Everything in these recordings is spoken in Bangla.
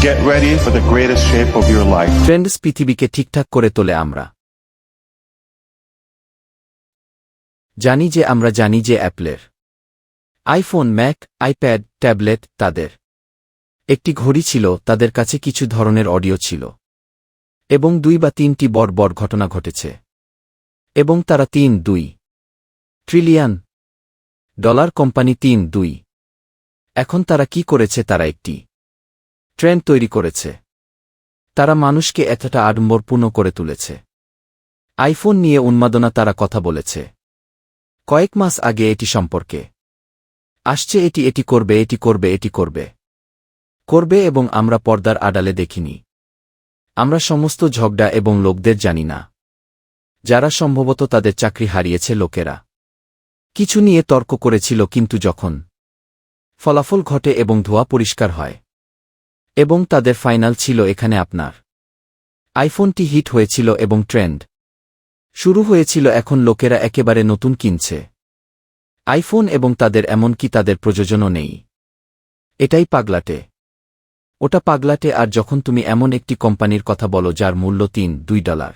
Get ready for the greatest shape of your life. Trends পৃথিবীকে ঠিকঠাক করে তোলে আমরা। জানি যে আমরা জানি যে অ্যাপলের। আইফোন, ম্যাক, আইপ্যাড, ট্যাবলেট তাদের। একটি ঘড়ি ছিল, তাদের কাছে কিছু ধরনের অডিও ছিল। এবং দুই বা তিনটি বড় বড় ঘটনা ঘটেছে। এবং তারা তিন, দুই। ট্রিলিয়ন ডলার কোম্পানি তিন, দুই। এখন তারা কি করেছে, তারা একটি ট্রেন্ড তৈরি করেছে। তারা মানুষকে এতটা আডম্বরপূর্ণ করে তুলেছে। আইফোন নিয়ে উন্মাদনা তারা কথা বলেছে। কয়েক মাস আগে এটি সম্পর্কে। আসছে এটি এটি করবে এটি করবে এটি করবে। করবে এবং আমরা পর্দার আড়ালে দেখিনি। আমরা সমস্ত ঝগড়া এবং লোকদের জানি না। যারা সম্ভবত তাদের চাকরি হারিয়েছে লোকেরা। কিছু নিয়ে তর্ক করেছিল কিন্তু যখন ফলাফল ঘটে এবং ধোয়া পরিষ্কার হয়। এবং তাদের ফাইনাল ছিল এখানে আপনার। আইফোনটি হিট হয়েছিল এবং ট্রেন্ড শুরু হয়েছিল এখন লোকেরা একেবারে নতুন কিনছে। আইফোন এবং তাদের এমনকি তাদের প্রযোজনও নেই। এটাই পাগলাটে। ওটা পাগলাটে আর যখন তুমি এমন একটি কোম্পানির কথা বলো যার মূল্য তিন, দুই ডলার,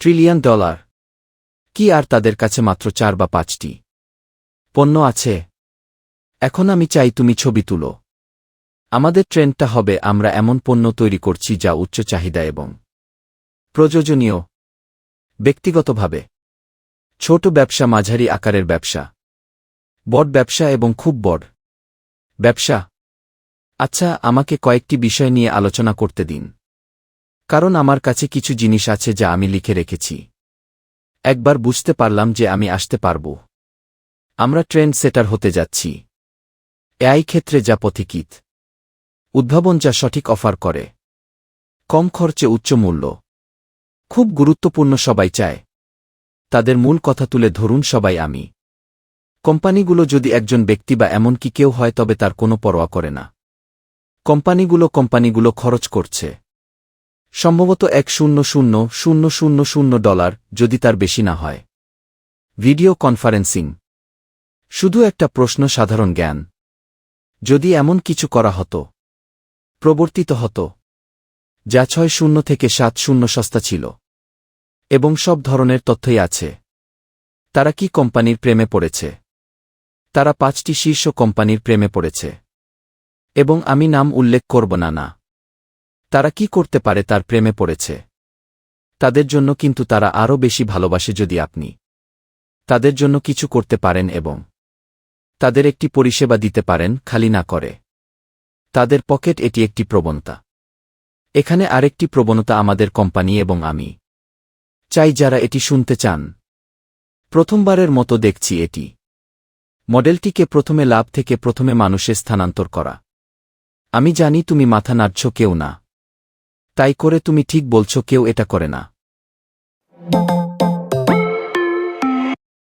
ট্রিলিয়ন ডলার, কি আর তাদের কাছে মাত্র চার বা পাঁচটি পণ্য আছে? এখন আমি চাই তুমি ছবি তুলো। আমাদের ট্রেন্ডটা হবে, আমরা এমন পণ্য তৈরি করছি যা উচ্চ চাহিদা এবং প্রয়োজনীয়। ব্যক্তিগতভাবে, ছোট ব্যবসা মাঝারি আকারের ব্যবসা। বড় ব্যবসা এবং খুব বড় ব্যবসা। আচ্ছা আমাকে কয়েকটি বিষয় নিয়ে আলোচনা করতে দিন। কারণ আমার কাছে কিছু জিনিস আছে যা আমি লিখে রেখেছি। একবার বুঝতে পারলাম যে আমি আসতে পারব। আমরা ট্রেন্ড সেটার হতে যাচ্ছি। এআই ক্ষেত্রে যা পথিকিত উদ্ভাবন যা সঠিক অফার করে। কম খরচে উচ্চ মূল্য। খুব গুরুত্বপূর্ণ সবাই চায়। তাদের মূল কথা তুলে ধরুন সবাই আমি। কোম্পানিগুলো যদি একজন ব্যক্তি বা এমনকি কেউ হয় তবে তার কোনো পরোয়া করে না। কোম্পানিগুলো কোম্পানিগুলো খরচ করছে। সম্ভবত এক শূন্য শূন্য শূন্য শূন্য শূন্য ডলার যদি তার বেশি না হয়। Video conferencing. শুধু একটা প্রশ্ন সাধারণ জ্ঞান। যদি এমন কিছু করা হতো। প্রবর্তিত হতো। যা ছয় শূন্য থেকে সাত শূন্য সস্তা ছিল। এবং সব ধরনের তথ্যই আছে। তারা কি কোম্পানির প্রেমে পড়েছে? তারা পাঁচটি শীর্ষ কোম্পানির প্রেমে পড়েছে। এবং আমি নাম উল্লেখ করব না না। তারা কি করতে পারে তার প্রেমে পড়েছে? তাদের জন্য কিন্তু তারা আরও বেশি ভালোবাসে যদি আপনি। তাদের জন্য কিছু করতে পারেন এবং তাদের একটি পরিষেবা দিতে পারেন, খালি না করে। তাদের পকেট এটি একটি প্রবণতা। এখানে আরেকটি প্রবণতা আমাদের কোম্পানি এবং আমি। চাই যারা এটি শুনতে চান। প্রথমবারের মতো দেখছি এটি। মডেলটিকে প্রথমে লাভ থেকে প্রথমে মানুষে স্থানান্তর করা। আমি জানি তুমি মাথা নাড়ছ কেউ না। তাই করে তুমি ঠিক বলছ কেউ এটা করে না।